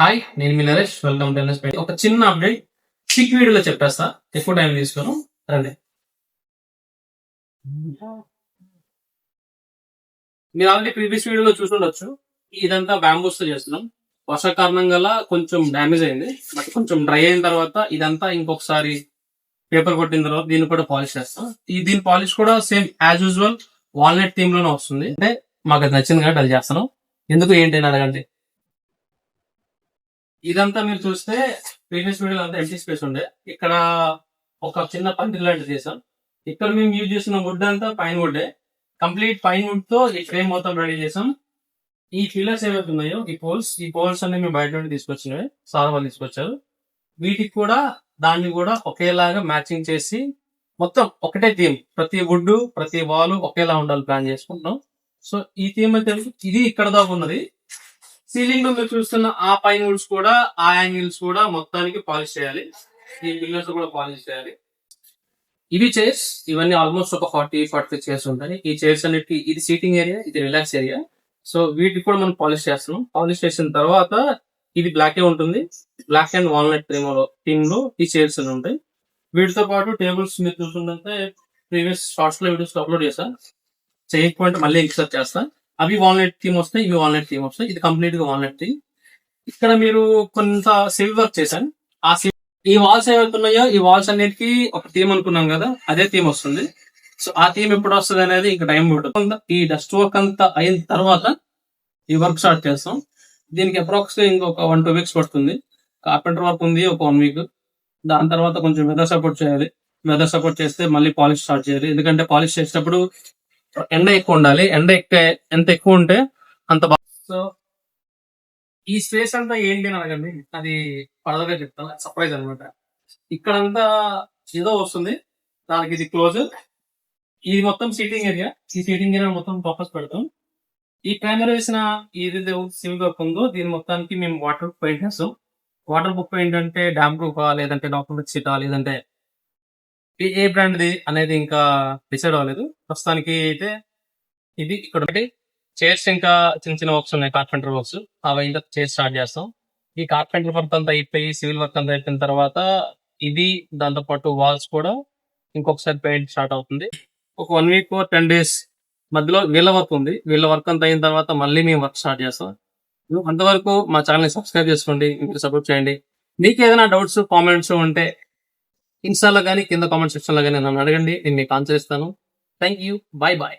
Hi నేను మీ Naresh. Welcome to NS ఒక చిన్న అప్డేట్ క్విక్ వీడియోలో చెప్పేస్తా. ఎక్కువ టైం తీసుకోను రండి. మీరు ఆల్రెడీ ప్రీవియస్ వీడియోలో చూసుండొచ్చు. ఇదంతా బ్యాంబూస్తో చేస్తున్నాం. వర్షాకారణం గల కొంచెం డ్యామేజ్ అయింది. బట్ కొంచెం డ్రై అయిన తర్వాత ఇదంతా ఇంకొకసారి పేపర్ కొట్టిన తర్వాత దీన్ని కూడా పాలిష్ చేస్తాం. ఈ దీని పాలిష్ కూడా సేమ్ యాజ్ యూజువల్ వాల్నట్ థీమ్లోనే వస్తుంది. అంటే మాకు అది నచ్చింది కాబట్టి అది చేస్తాను ఎందుకు ఏంటి అని అడగండి. ఇదంతా మీరు చూస్తే ప్రీవియస్ వీడియో అంతా ఎంటీ స్పేస్ ఉండే. ఇక్కడ ఒక చిన్న పందిరి లాంటిది చేసాం ఇక్కడ మేము యూజ్ చేసిన వుడ్ అంతా పైన్ వుడ్ కంప్లీట్ పైన్ వుడ్తో ఈ ఫ్రేమ్ మొత్తం రెడీ చేసాం ఈ పిల్లర్స్ ఏవైతే ఉన్నాయో ఈ పోల్స్ ఈ పోల్స్ అన్ని మేము బయట నుండి తీసుకొచ్చినవి. సార్ వాళ్ళు తీసుకొచ్చారు. వీటికి కూడా దాన్ని కూడా ఒకేలాగా మ్యాచింగ్ చేసి మొత్తం ఒకటే థీమ్ ప్రతి వుడ్ ప్రతి వాల్ ఒకేలా ఉండాలి ప్లాన్ చేసుకుంటున్నాం. సో ఈ థీమ్ అయితే ఇది ఇక్కడ దాకా ఉన్నది. సీలింగ్లో మీరు చూస్తున్న ఆ పైన కూడా ఆ యాంగిల్స్ కూడా మొత్తానికి పాలిష్ చేయాలి. ఈ పిల్లర్స్ కూడా పాలిష్ చేయాలి. ఇవి చైర్స్ ఇవన్నీ ఆల్మోస్ట్ ఒక ఫార్టీ ఫార్టీ ఫైవ్ చైర్స్ ఉంటాయి. ఈ చైర్స్ అన్నిటికి ఇది సీటింగ్ ఏరియా ఇది రిలాక్స్ ఏరియా సో వీటికి కూడా మనం పాలిష్ చేస్తున్నాం. పాలిష్ చేసిన తర్వాత ఇది బ్లాక్ ఏ ఉంటుంది. బ్లాక్ అండ్ వాల్నట్ థీమ్లో థీమ్లో ఈ చైర్స్ అని ఉంటాయి. వీటితో పాటు టేబుల్స్ మీరు చూస్తుంటే ప్రీవియస్ షార్ట్స్లో వీడియోస్ అప్లోడ్ చేసా చేయకపోతే మళ్ళీ ఇంకసారి చేస్తాను అవి వాల్నట్ థీమ్ వస్తాయి ఇవి వాల్నట్ థీమ్ వస్తాయి. ఇది కంప్లీట్గా వాల్నట్ థీమ్ ఇక్కడ మీరు కొంత సివిల్ వర్క్ చేశాను ఆ సివిల్ ఈ వాల్స్ ఏమవుతున్నాయో ఈ వాల్స్ అన్నిటికీ ఒక థీమ్ అనుకున్నాం కదా అదే థీమ్ వస్తుంది. సో ఆ థీమ్ ఎప్పుడు వస్తుంది అనేది ఇంకా టైం పడుతుంది. ఈ డస్ట్ వర్క్ అంతా అయిన తర్వాత ఈ వర్క్ స్టార్ట్ చేస్తాం. దీనికి అప్రాక్స్ ఇంకొక వన్ టూ వీక్స్ పడుతుంది. కార్పెంటర్ వర్క్ ఉంది ఒక వన్ వీక్ దాని తర్వాత కొంచెం వెదర్ సపోర్ట్ చేయాలి. వెదర్ సపోర్ట్ చేస్తే మళ్ళీ పాలిష్ స్టార్ట్ చేయాలి. ఎందుకంటే పాలిష్ చేసేటప్పుడు ఎండ ఎక్కువ ఉండాలి. ఎండ ఎక్కువ ఎంత ఎక్కువ ఉంటే అంత బాగా సో ఈ స్పేస్ అంతా ఏంటి అని అడగండి. అది పడదగా చెప్తాను. సర్ప్రైజ్ అనమాట ఇక్కడంతా ఏదో వస్తుంది. దానికి ఇది క్లోజ్. ఇది మొత్తం సీటింగ్ ఏరియా. ఈ సీటింగ్ ఏరియా మొత్తం ఫోకస్ పెడతాం. ఈ కెమెరా వేసిన ఇది సివిల్ వర్క్ ఉందో దీని మొత్తానికి మేము వాటర్ పెయింట్ చేస్తాం. వాటర్ ప్రూఫ్ పెయింట్ అంటే డామ్ ప్రూఫా లేదంటే డాక్యుమెంట్ సీటా లేదంటే ఏ- బ్రాండ్ది అనేది ఇంకా డిసైడ్ అవ్వలేదు. ప్రస్తుతానికి అయితే ఇది ఇక్కడ ఒకటి. చైర్స్ ఇంకా చిన్న చిన్న వర్క్స్ ఉన్నాయి కార్పెంటర్ వర్క్స్ అవి ఇంకా చైర్స్ స్టార్ట్ చేస్తాం. ఈ కార్పెంటర్ వర్క్ అంతా అయిపోయి సివిల్ వర్క్ అంతా అయిపోయిన తర్వాత ఇది దాంతో పాటు వాల్స్ కూడా ఇంకొకసారి పెయింట్ స్టార్ట్ అవుతుంది. ఒక వన్ వీక్ టెన్ డేస్ మధ్యలో వీళ్ళ వర్క్ ఉంది. వీళ్ళ వర్క్ అంతా అయిన తర్వాత మళ్ళీ మేము వర్క్ స్టార్ట్ చేస్తాం. అంతవరకు మా ఛానల్ని సబ్స్క్రైబ్ చేసుకోండి మీరు సపోర్ట్ చేయండి. మీకు ఏదైనా డౌట్స్ కామెంట్స్ ఉంటే ఇన్స్టాలో కానీ కింద కామెంట్ సెక్షన్లో కానీ నన్ను అడగండి. నేను మీకు ఆన్సర్ ఇస్తాను. Thank you bye bye